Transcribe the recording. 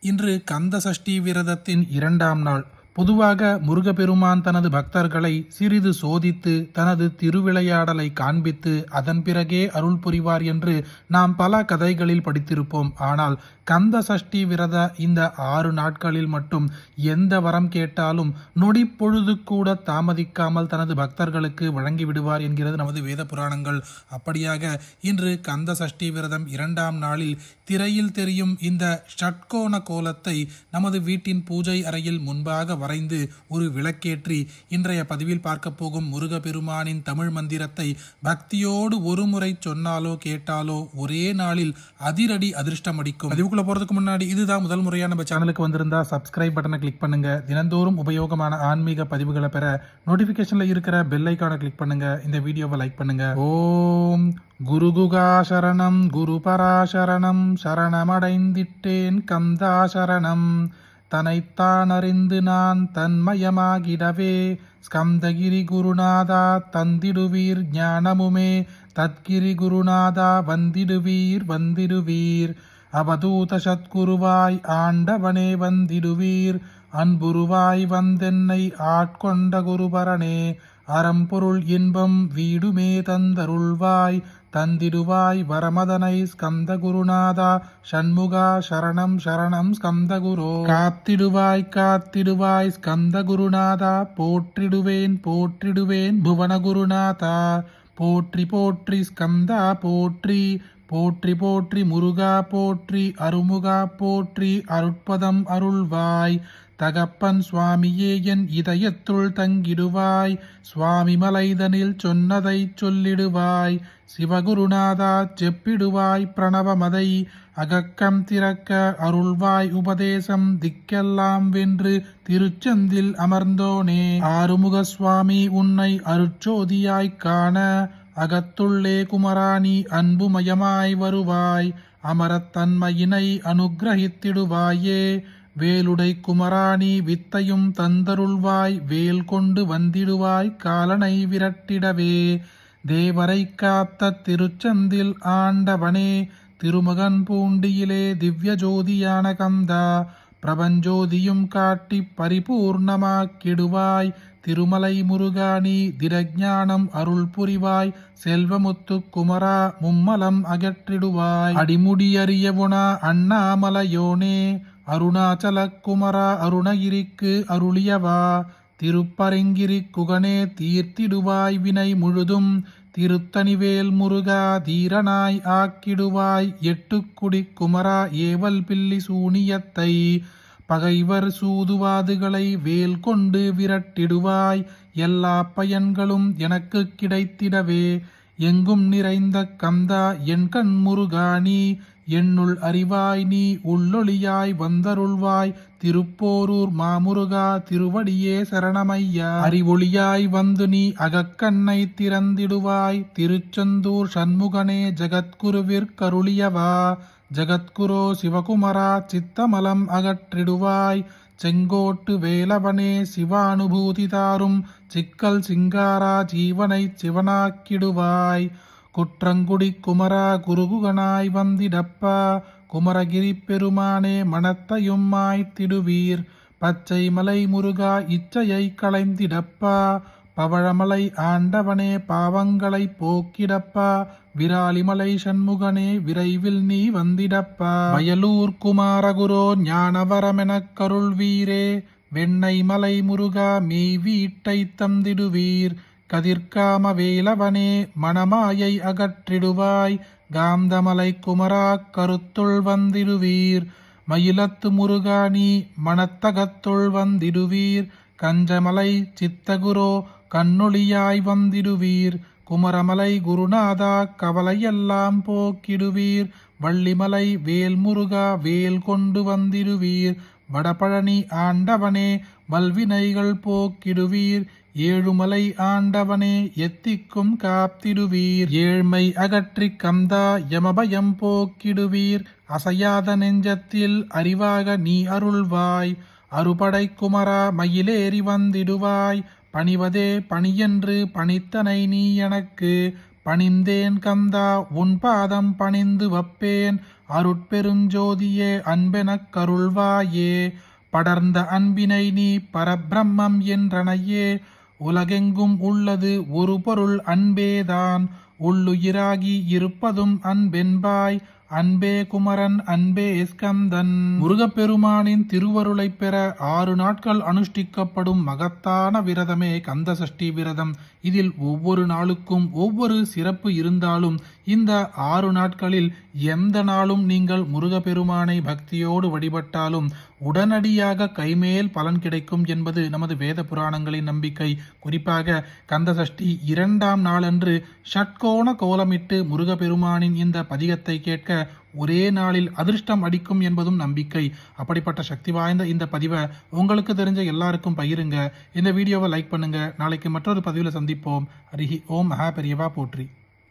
இன்று கந்த சஷ்டி விரதத்தின் இரண்டாம் நாள். பொதுவாக முருகப்பெருமான் தனது பக்தர்களை சிறிது சோதித்து தனது திருவிளையாடலை காண்பித்து அதன் பிறகே அருள் புரிவார் என்று நாம் பல கதைகளில் படித்திருப்போம். ஆனால் கந்த சஷ்டி விரத இந்த ஆறு நாட்களில் மட்டும் எந்த வரம் கேட்டாலும் நொடி பொழுது கூட தாமதிக்காமல் தனது பக்தர்களுக்கு வழங்கிவிடுவார் என்கிறது நமது வேத புராணங்கள். அப்படியாக இன்று கந்த சஷ்டி விரதம் இரண்டாம் நாளில் திரையில் தெரியும் இந்த ஷட்கோண கோலத்தை நமது வீட்டின் பூஜை அறையில் முன்பாக வரைந்து ஒரு விளக்கேற்றி இன்றைய பதிவில் பார்க்க போகும் முருகப்பெருமானின் தமிழ் மந்திரத்தை பக்தியோடு ஒரு முறை சொன்னாலோ கேட்டாலோ ஒரே நாளில் அதிரடி அதிர்ஷ்டம் அடிக்கும். பதிவுக்குள்ள போறதுக்கு முன்னாடி இதுதான் முதல் முறையா நம்ம சேனலுக்கு வந்திருந்தா சப்ஸ்கிரைப் பட்டனை கிளிக் பண்ணுங்க. தினந்தோறும் உபயோகமான ஆன்மீக பதிவுகளை பெற நோட்டிபிகேஷன்ல இருக்கிற பெல் ஐக்கானை கிளிக் பண்ணுங்க. இந்த வீடியோவை லைக் பண்ணுங்க. ஓம் குருகுகா சரணம் குரு பராசரணம் சரணமடைந்திட்டேன் கந்தா சரணம் தனைத்தான் அறிந்து நான் தன்மயமாகிடவே. ஸ்கந்தகிரி குருநாதா தந்திடுவீர் ஞானமுமே. தத்கிரி குருநாதா வந்திடுவீர் வந்திடுவீர். அவதூத சத்குருவாய் ஆண்டவனே வந்திடுவீர். அன்புருவாய் வந்தென்னை ஆட்கொண்ட குருபரனே. அறம்பொருள் இன்பம் வீடுமே தந்தருள்வாய் தந்திடுவாய் வரமதனை ஸ்கந்த குருநாதா ஷண்முகா சரணம் சரணம் ஸ்கந்த குரோ காத்திடுவாய் காத்திடுவாய் ஸ்கந்த குருநாதா போற்றிடுவேன் போற்றிடுவேன் புவன குருநாதா போற்றி போற்றி ஸ்கந்தா போற்றி. போற்றி போற்றி முருகா போற்றி. அருமுகா போற்றி. அருட்பதம் அருள்வாய். தகப்பன் சுவாமியே என் இதயத்துள் தங்கிடுவாய். சுவாமி மலைதனில் சொன்னதை சொல்லிடுவாய். சிவகுருநாதா செப்பிடுவாய் பிரணவமதை. அகக்கம் திறக்க அருள்வாய் உபதேசம் திக்கெல்லாம் வென்று திருச்செந்தில் அமர்ந்தோனே. ஆறுமுக சுவாமி உன்னை அருட்சோதியாய்க் காண அகத்துள்ளே குமராணி அன்புமயமாய் வருவாய். அமரத்தன்மையினை அனுகிரகித்திடுவாயே. வேலுடை குமராணி வித்தையும் தந்தருள்வாய் வேல் கொண்டு வந்திடுவாய் காலனை விரட்டிடவே. தேவரை காத்த திருச்சந்தில் ஆண்டவனே திருமகன் பூண்டியிலே திவ்ய ஜோதியான கந்தா. பிரபஞ்சோதியும் காட்டி பரிபூர்ணமாக்கிடுவாய் திருமலை முருகாணி திரஜானம் அருள் புரிவாய் செல்வமுத்து குமரா மும்மலம் அகற்றிடுவாய். அடிமுடியறியவுனா அண்ணாமலையோனே அருணாச்சல குமரா அருணகிரிக்கு அருளியவா. திருப்பரங்கிரி குகனே தீர்த்திடுவாய் வினை முழுதும். திருத்தணிவேல் முருகா தீரனாய் ஆக்கிடுவாய். எட்டுக்குடி குமரா ஏவல் பில்லி சூனியத்தை. பகைவர் சூதுவாதுகளை வேல் கொண்டு விரட்டிடுவாய். எல்லா பயன்களும் எனக்கு கிடைத்திடவே. எங்கும் நிறைந்த கந்தா என் கண் முருகாணி. என்னுள் அறிவாய் நீ உள்ளொளியாய் வந்தருள்வாய். திருப்போரூர் மாமுருகா திருவடியே சரணமையா. அறிவொளியாய் வந்து நீ அகக்கண்ணை திறந்திடுவாய். திருச்செந்தூர் சண்முகனே ஜகத்குருவிற்கருளியவா ஜகத்குரோ சிவகுமரா சித்தமலம் அகற்றிடுவாய். செங்கோட்டு வேலவனே சிவானுபூதி தாரும். சிக்கல் சிங்காரா ஜீவனை சிவனாக்கிடுவாய். குற்றங்குடி குமரா குருகுகனாய் வந்திடப்பா. குமரகிரி பெருமானே மனத்தையும் மாய்த்திடுவீர். பச்சை மலை முருகா இச்சையை களைந்திடப்பா. பவழமலை ஆண்டவனே பாவங்களை போக்கிடப்பா. விராலிமலை சண்முகனே விரைவில் நீ வந்திடப்பா. வயலூர் குமாரகுரோ ஞானவரமெனக் கருள்வீரே. வெண்ணை மலை முருகா மெய் வீட்டை தந்திடுவீர். கதிர்காம வேலவனே மணமாயை அகற்றிடுவாய். காந்தமலை குமரா கருத்துள் வந்திருவீர் மயிலத்து முருகாணி மணத்தகத்துள் வந்திடுவீர். கஞ்சமலை சித்தகுரோ கண்ணொளியாய் வந்திடுவீர். குமரமலை குருநாதா கவலையெல்லாம் போக்கிடுவீர். வள்ளிமலை வேல்முருகா வேல் கொண்டு வந்திடுவீர். வடபழனி ஆண்டவனே வல்வினைகள் போக்கிடுவீர். ஏழுமலை ஆண்டவனே எத்திக்கும் காத்திடுவீர். ஏழ்மை அகற்றி கந்தா யமபயம் போக்கிடுவீர். அசையாத நெஞ்சத்தில் அறிவாக நீ அருள்வாய். அறுபடை குமரா மயிலேறி வந்திடுவாய். பணிவதே பணியென்று பணித்தனை நீ எனக்கு. பணிந்தேன் கந்தா உன் பாதம் பணிந்து வப்பேன். அருட்பெருஞ்சோதியே அன்பெனக் கருள்வாயே. படர்ந்த அன்பினை நீ பரபிரம்மம் என்றனையே உலகெங்கும் உள்ளது ஒரு பொருள் அன்பேதான். உள்ளுயிராகி இருப்பதும் அன்பென்பாய் அன்பே குமரன் அன்பே ஸ்கந்தன் முருகப்பெருமானின் திருவருளைப் பெற ஆறு நாட்கள் அனுஷ்டிக்கப்படும் மகத்தான விரதமே கந்த சஷ்டி விரதம். இதில் ஒவ்வொரு நாளுக்கும் ஒவ்வொரு சிறப்பு இருந்தாலும் இந்த ஆறு நாட்களில் எந்த நாளும் நீங்கள் முருகப்பெருமானை பக்தியோடு வழிபட்டாலும் உடனடியாக கைமேல் பலன் கிடைக்கும் என்பது நமது வேத புராணங்களின் நம்பிக்கை. குறிப்பாக கந்த சஷ்டி இரண்டாம் நாளன்று ஷட்கோண கோலமிட்டு முருகப்பெருமானின் இந்த பதிகத்தை கேட்க ஒரே நாளில் அதிர்ஷ்டம் அடிக்கும் என்பதும் நம்பிக்கை. அப்படிப்பட்ட சக்தி வாய்ந்த இந்த பதிவை உங்களுக்கு தெரிஞ்ச எல்லாருக்கும் பகிருங்க. இந்த வீடியோவை லைக் பண்ணுங்க. நாளைக்கு மற்றொரு பதிவில் சந்திப்போம். அருகி ஓம். மகா பெரியவா போற்றி.